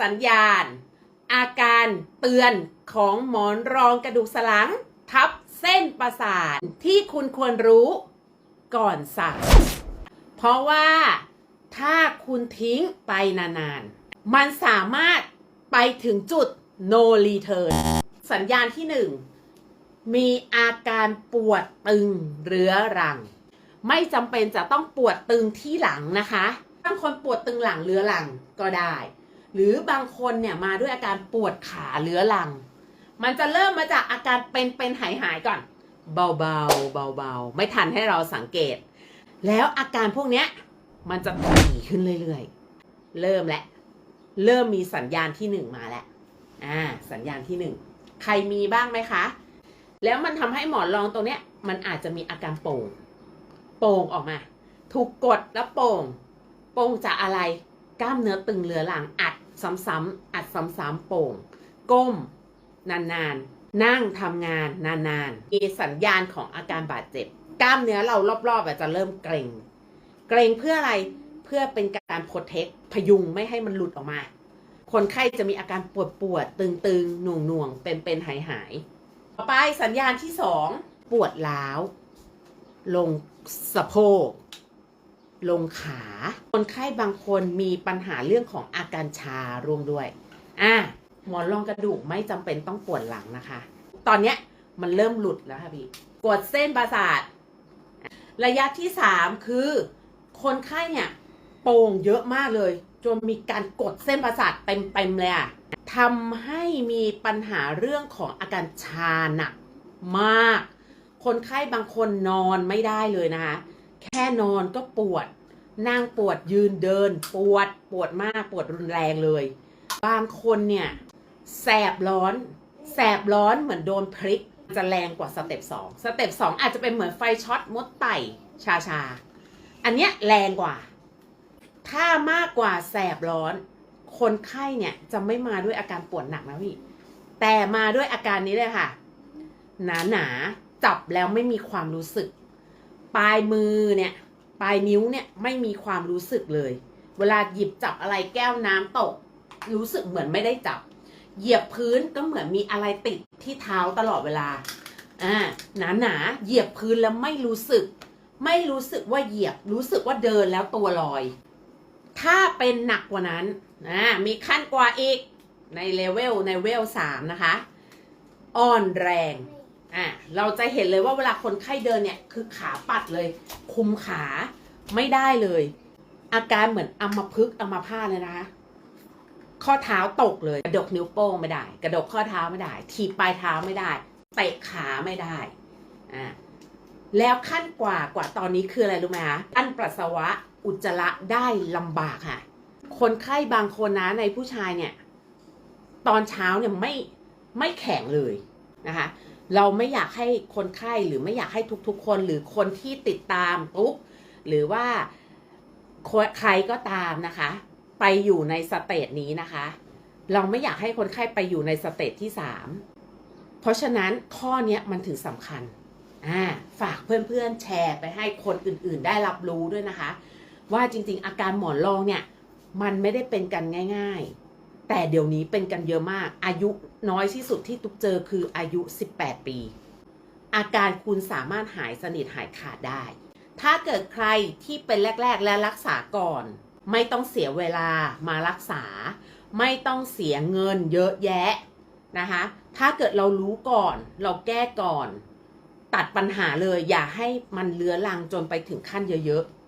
สัญญาณ อาการเตือนของหมอนรองกระดูกสันหลัง ทับเส้นประสาทที่คุณควรรู้ก่อนสั่งเพราะว่าถ้าคุณทิ้งไปนานๆ มันสามารถไปถึงจุด no return สัญญาณที่หนึ่งมีอาการปวดตึงเรื้อรัง ไม่จำเป็นจะต้องปวดตึงที่หลังนะคะบางคนปวดตึงหลังเรื้อรังก็ได้ หรือบางคนเนี่ยมาด้วยอาการปวดขาเรื้อรัง มันจะเริ่มมาจากอาการเป็นเป็นหายหายๆก่อน เบาๆเบาๆไม่ทันให้เราสังเกต แล้วอาการพวกเนี้ยมันจะถี่ขึ้นเรื่อยๆ เริ่มแล้วเริ่มมีสัญญาณที่หนึ่งมาแล้วอ่าสัญญาณที่หนึ่งใครมีบ้างไหมคะ แล้วมันทำให้หมอนรองตรงเนี้ย มันอาจจะมีอาการโป่ง โป่งออกมา ถูกกดแล้วโป่ง โป่งจากอะไร กล้ามเนื้อตึงเรื้อรังอัด ซ้ำๆอัดซ้ำๆโป่ง ก้ม นานๆ นั่งทำงานนานๆมีสัญญาณของอาการบาดเจ็บ กล้ามเนื้อเรารอบๆอาจจะเริ่มเกร็ง เกร็งเพื่ออะไรเพื่อเป็นการโปรเทคพยุงไม่ให้มันหลุดออกมา คนไข้จะมีอาการปวดปวดตึงๆหน่วงหน่วงๆเป็นเป็นหายหายๆต่อไปสัญญาณที่สองปวดล้าว ลงสะโพก ลงขา คนไข้บางคนมีปัญหาเรื่องของอาการชารวมด้วยอะหมอนรองกระดูกไม่จำเป็นต้องปวดหลังนะคะ ตอนเนี้ยมันเริ่มหลุดแล้วค่ะพี่กดเส้นประสาท ระยะที่สามคือ คนไข้เนี่ยโป่งเยอะมากเลย จนมีการกดเส้นประสาทเต็มๆเลยอะทำให้มีปัญหาเรื่องของอาการชาหนักมาก คนไข้บางคนนอนไม่ได้เลยนะคะ แค่นอนก็ปวด นั่งปวดยืนเดิน ปวดปวดมากปวดรุนแรงเลย บางคนเนี่ยแสบร้อน แสบร้อนเหมือนโดนพริกจะแรงกว่าสเต็ปสองสเต็ปสองอาจจะเป็นเหมือนไฟช็อตมดไต่ชาชาอันเนี้ยแรงกว่า ถ้ามากกว่าแสบร้อน คนไข้เนี่ยจะไม่มาด้วยอาการปวดหนักนะพี่ แต่มาด้วยอาการนี้เลยค่ะ หนาหนาจับแล้วไม่มีความรู้สึก ปลายมือเนี่ย ปลายนิ้วเนี่ยไม่มีความรู้สึกเลย เวลาหยิบจับอะไรแก้วน้ำตก รู้สึกเหมือนไม่ได้จับ เหยียบพื้นก็เหมือนมีอะไรติดที่เท้าตลอดเวลาอ่าหนาหนาเหยียบพื้นแล้วไม่รู้สึก ไม่รู้สึกว่าเหยียบรู้สึกว่าเดินแล้วตัวลอย ถ้าเป็นหนักกว่านั้นอ่ามีขั้นกว่าอีกในเลเวลในเวลสามนะคะ อ่อนแรง อะเราจะเห็นเลยว่าเวลาคนไข้เดินเนี่ยคือขาปัดเลย คุมขาไม่ได้เลย อาการเหมือนอัมพฤกษ์อัมพาตเลยนะคะข้อเท้าตกเลยกระดกนิ้วโป้งไม่ได้ กระดกข้อเท้าไม่ได้ถีบปลายเท้าไม่ได้เตะขาไม่ได้อ่าแล้วขั้นกว่ากว่าตอนนี้คืออะไรรู้ไหมคะอันปัสสาวะอุจจาระได้ลำบากค่ะ คนไข้บางคนนะในผู้ชายเนี่ย ตอนเช้าเนี่ยไม่ไม่แข็งเลยนะคะ เราไม่อยากให้คนไข้หรือไม่อยากให้ทุกๆ คนหรือคนที่ติดตามตุ๊กหรือว่าใครก็ตามนะคะ ไปอยู่ในสเตจนี้นะคะ เราไม่อยากให้คนไข้ไปอยู่ในสเตจที่สามเพราะฉะนั้นข้อเนี้ยมันถึงสำคัญอ่าฝากเพื่อนๆแชร์ไปให้คนอื่นๆ ได้รับรู้ด้วยนะคะ ว่าจริงๆ อาการหมอนรองเนี่ย มันไม่ได้เป็นกันง่าย ๆ แต่เดี๋ยวนี้เป็นกันเยอะมาก อายุน้อยที่สุดที่ตุกเจอคืออายุ 18 ปี อาการคุณสามารถหายสนิทหายขาดได้ ถ้าเกิดใครที่เป็นแรก ๆ และรักษาก่อน ไม่ต้องเสียเวลามารักษา ไม่ต้องเสียเงินเยอะแยะนะคะ ถ้าเกิดเรารู้ก่อน เราแก้ก่อน ตัดปัญหาเลยอย่าให้มันเลื้อรังจนไปถึงขั้นเยอะๆ